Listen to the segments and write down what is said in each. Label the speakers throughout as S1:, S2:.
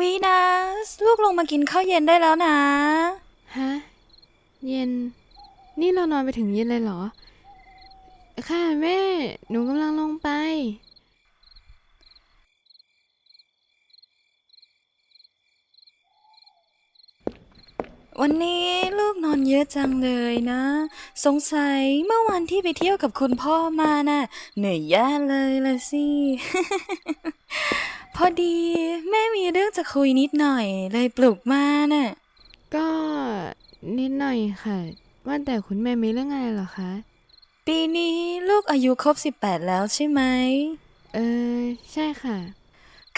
S1: วีนัสลูกลงมากินข้าวเย็นได้แล้วนะ
S2: ฮะ เย็น นี่เรานอนไปถึงเย็นเลยเหรอ ค่ะแม่ หนูกำลังลงไป
S1: วันนี้ลูกนอนเยอะจังเลยนะ สงสัยเมื่อวันที่ไปเที่ยวกับคุณพ่อมาน่ะเหนื่อยแย่เลยละสิ พอดีแม่มีเรื่องจะคุยนิดหน่อยเลยปลุกมาน่ะ
S2: ก็นิดหน่อยค่ะ ว่าแต่คุณแม่มีเรื่องอะไรเหรอคะ
S1: ปีนี้ลูกอายุครบ 18 แล้วใช่ไหม
S2: เออ ใช่ค่ะ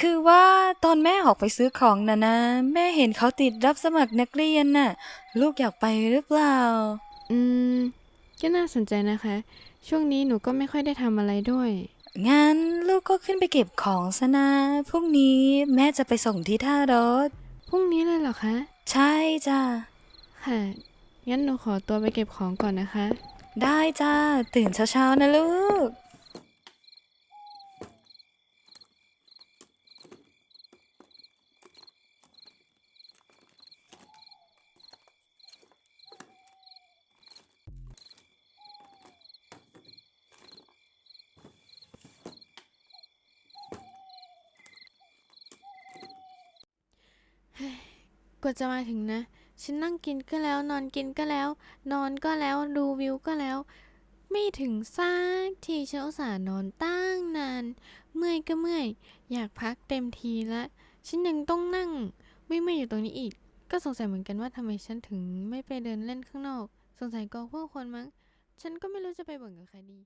S1: คือว่าตอนแม่ออกไปซื้อของนะนะ แม่เห็นเขาติดรับสมัครนักเรียนน่ะ ลูกอยากไปหรือเปล่า
S2: อืม ก็น่าสนใจนะคะ ช่วงนี้หนูก็ไม่ค่อยได้ทำอะไรด้วย
S1: งั้นลูกก็ขึ้นไปเก็บของซะนะ พรุ่งนี้แม่จะไปส่งที่ท่ารถ
S2: พรุ่งนี้เลยเหรอคะ
S1: ใช่จ้ะ
S2: ค่ะ งั้นหนูขอตัวไปเก็บของก่อนนะคะ
S1: ได้จ้า ตื่นเช้าๆนะลูก
S2: กว่าจะมาถึงนะ ฉันนั่งกินก็แล้ว นอนกินก็แล้ว นอนก็แล้วดูวิวก็แล้ว ไม่ถึงสักทีฉันอุตส่าห์นอนตั้งนาน เมื่อยก็เมื่อย อยากพักเต็มทีละฉันยังต้องนั่ง ไม่เมื่อยอยู่ตรงนี้อีก ก็สงสัยเหมือนกันว่าทำไมฉันถึงไม่ไปเดินเล่นข้างนอก สงสัยก็พวกคนมั้ง ฉันก็ไม่รู้จะไปบ่นกับใครดี